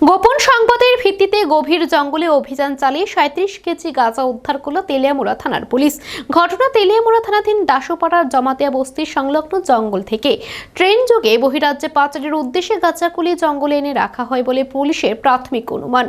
গোপন সংবাদের ভিত্তিতে গভীর জঙ্গলে অভিযান চালিয়ে সাঁত্রিশ কেজি গাঁজা উদ্ধার করল তেলিয়ামুড়া থানার পুলিশ। ঘটনা তেলিয়ামুড়া থানাধীন দাসোপাড়ার জমাতিয়া বস্তির সংলগ্ন জঙ্গল থেকে। ট্রেন যোগে বহিরাজ্যে পাচারের উদ্দেশ্যে গাঁজাগুলি জঙ্গলে এনে রাখা হয় বলে পুলিশের প্রাথমিক অনুমান।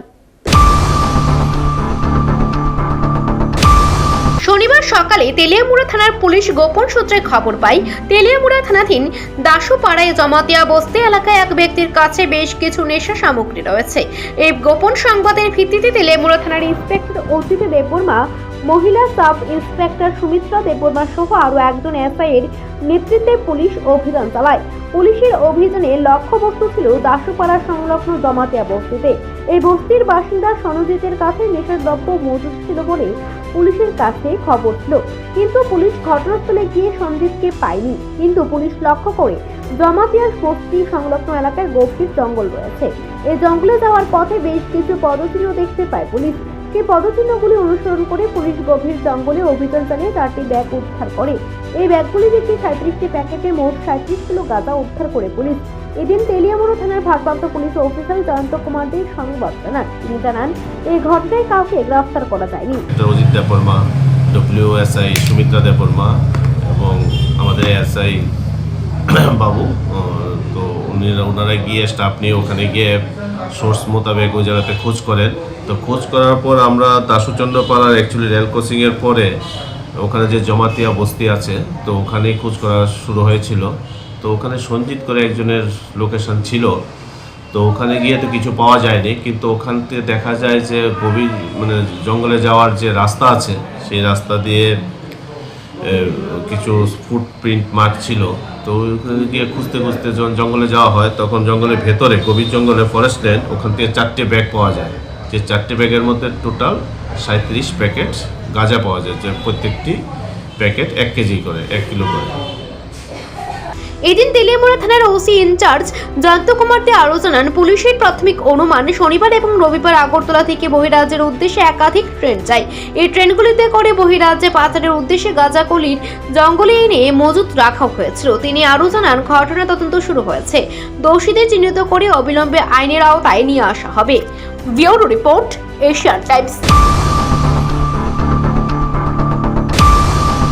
সকালে তেলিয়ামুড়া থানার পুলিশ গোপন সূত্রে খবর পায়, তেলিয়ামুড়া থানাধীন দাসুপাড়ায় জমাতিয়া বস্তি এলাকায় এক ব্যক্তির কাছে বেশ কিছু নেশা সামগ্রী রয়েছে। এই গোপন সংবাদের ভিত্তিতে তেলিয়ামুড়া থানার ইন্সপেক্টর অজিত দেববর্মা, মহিলা সাব ইন্সপেক্টর সুমিত্রা দেববর্মা সহ আরও একজন এসআই এর নেতৃত্বে পুলিশ অভিযান চালায়। পুলিশের অভিযানে লক্ষ্যবস্তু ছিল দাসুপাড়া সংলগ্ন জমাতিয়া বস্তিতে। এই বস্তির বাসিন্দা সনজিতের কাছে নেশার দ্রব্য মজুদ ছিল বলে পুলিশের কাছে খবর ছিল। কিন্তু পুলিশ ঘটনাস্থলে গিয়ে সন্দীপকে পায়নি। কিন্তু পুলিশ লক্ষ্য করে জমাতিয়ার বস্তি সংলগ্ন এলাকায় গভীর জঙ্গল রয়েছে। এই জঙ্গলে যাওয়ার পথে বেশ কিছু পদচিহ্ন দেখতে পায় পুলিশ। সেই পদচিহ্নগুলি অনুসরণ করে পুলিশ গভীর জঙ্গলে অভিযান চালিয়ে চারটি ব্যাগ উদ্ধার করে। এই ব্যাগগুলি থেকে সাঁত্রিশটি প্যাকেটে মোট সাঁত্রিশ কিলো গাঁজা উদ্ধার করে পুলিশ। এদিন তেলিয়ামুড়া থানার ভারপ্রাপ্ত পুলিশ অফিসার জয়ন্ত কুমার দে সংবাদ জানান। তিনি জানান, এই ঘটনায় কাউকে গ্রেফতার করা যায়নি। অজিত দেববর্মা ডব্লিউ এসআই সুমিত্রা দেববর্মা এবং আমাদের এসআই বাবু ওনারা গিয়ে স্টাফ নিয়ে ওখানে গিয়ে সোর্স মোতাবেক ওই জায়গাতে খোঁজ করেন। তো খোঁজ করার পর আমরা দাসুচন্দ্র পাড়ার অ্যাকচুয়ালি রেল ক্রসিংয়ের পরে ওখানে যে জমাতিয়া বস্তি আছে, তো ওখানেই খোঁজ করা শুরু হয়েছিল। তো ওখানে সঞ্জিত করে একজনের লোকেশন ছিল। তো ওখানে গিয়ে তো কিছু পাওয়া যায়নি, কিন্তু ওখান থেকে দেখা যায় যে গভীর মানে জঙ্গলে যাওয়ার যে রাস্তা আছে, সেই রাস্তা দিয়ে কিছু ফুটপ্রিন্ট মার্ক ছিল। তো ওখানে গিয়ে খুঁজতে খুঁজতে যখন জঙ্গলে যাওয়া হয়, তখন জঙ্গলের ভেতরে, গভীর জঙ্গলে ফরেস্ট ল্যান্ড ওখান থেকে চারটে ব্যাগ পাওয়া যায়। যে চারটে ব্যাগের মধ্যে টোটাল সাঁত্রিশ প্যাকেট গাঁজা পাওয়া যায়, যে প্রত্যেকটি প্যাকেট এক কেজি করে, এক কিলো করে। এদিন তেলিয়ামুড়া থানার ওসি ইনচার্জ জয়ন্ত কুমার দে আরও জানান, পুলিশের প্রাথমিক অনুমান শনিবার এবং রবিবার আগরতলা থেকে বহিরাজ্যের উদ্দেশ্যে একাধিক ট্রেন যায়। এই ট্রেনগুলিতে করে বহিরাজ্যে পাচারের উদ্দেশ্যে গাঁজাকলির জঙ্গলে এনে মজুত রাখা হয়েছিল। তিনি আরও জানান, ঘটনা তদন্ত শুরু হয়েছে। দোষীদের চিহ্নিত করে অবিলম্বে আইনের আওতায় নিয়ে আসা হবে। Bureau report, Asian Times.